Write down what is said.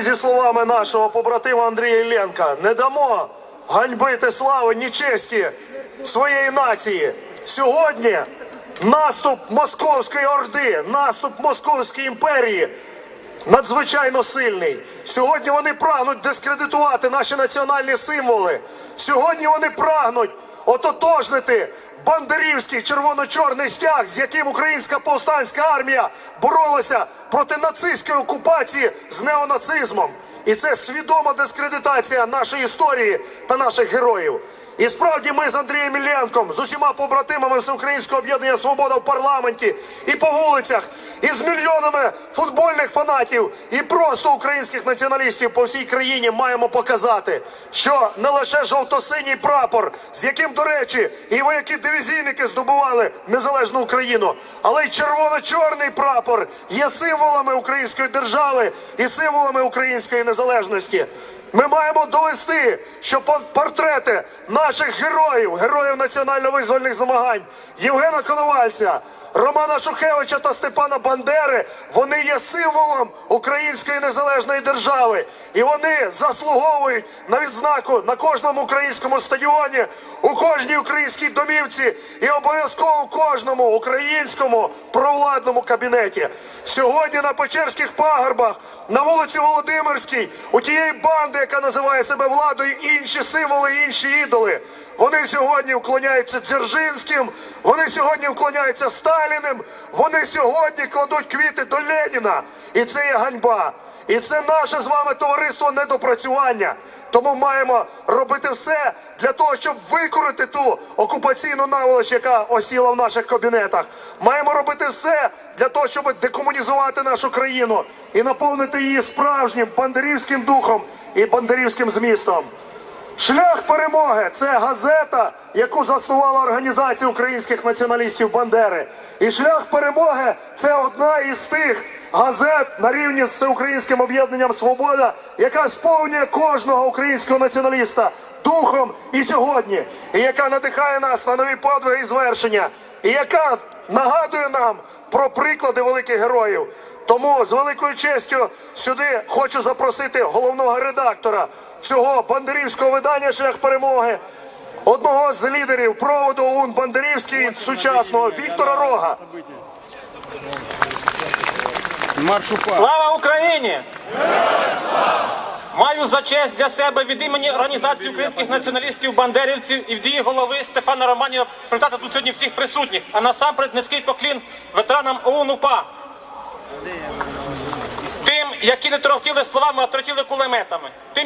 Зі словами нашого побратима Андрія Ілленка, не дамо ганьбити слави ні честі своєї нації. Сьогодні наступ Московської Орди, наступ Московської імперії надзвичайно сильний. Сьогодні вони прагнуть дискредитувати наші національні символи. Сьогодні вони прагнуть ототожнити бандерівський червоно-чорний стяг, з яким українська повстанська армія боролася проти нацистської окупації з неонацизмом. І це свідома дискредитація нашої історії та наших героїв. І справді ми з Андрієм Іллєнком, з усіма побратимами Всеукраїнського об'єднання Свобода в парламенті і по вулицях, і з мільйонами футбольних фанатів і просто українських націоналістів по всій країні маємо показати, що не лише жовто-синій прапор, з яким, до речі, і вояки дивізійники здобували незалежну Україну, але й червоно-чорний прапор є символами української держави і символами української незалежності. Ми маємо довести, що портрети наших героїв, героїв національно-визвольних змагань, Євгена Коновальця, Романа Шухевича та Степана Бандери, вони є символом української незалежної держави, і вони заслуговують на відзнаку на кожному українському стадіоні, у кожній українській домівці і обов'язково у кожному українському провладному кабінеті. Сьогодні на Печерських пагорбах, на вулиці Володимирській, у тієї банди, яка називає себе владою, інші символи, інші ідоли. Вони сьогодні вклоняються Дзержинським, вони сьогодні вклоняються Сталіним, вони сьогодні кладуть квіти до Леніна. І це є ганьба. І це наше з вами товариство недопрацювання. Тому маємо робити все для того, щоб викорити ту окупаційну наволоч, яка осіла в наших кабінетах. Маємо робити все для того, щоб декомунізувати нашу країну і наповнити її справжнім бандерівським духом і бандерівським змістом. Шлях перемоги це газета, яку заснувала організація українських націоналістів Бандери. І шлях перемоги це одна із тих газет на рівні з всеукраїнським об'єднанням Свобода, яка сповнює кожного українського націоналіста духом і сьогодні, і яка надихає нас на нові подвиги і звершення, і яка нагадує нам про приклади великих героїв. Тому з великою честю сюди хочу запросити головного редактора цього бандерівського видання Шлях перемоги, одного з лідерів проводу ОУН Бандерівський сучасного Віктора Рога. Слава Україні! Маю за честь для себе від імені організації українських націоналістів бандерівців і від її голови Стефана Романіва привітати тут сьогодні всіх присутніх, а насамперед низький поклін ветеранам ОУН УПА. Тим, які не торохтіли словами, а торохтіли кулеметами. Тим,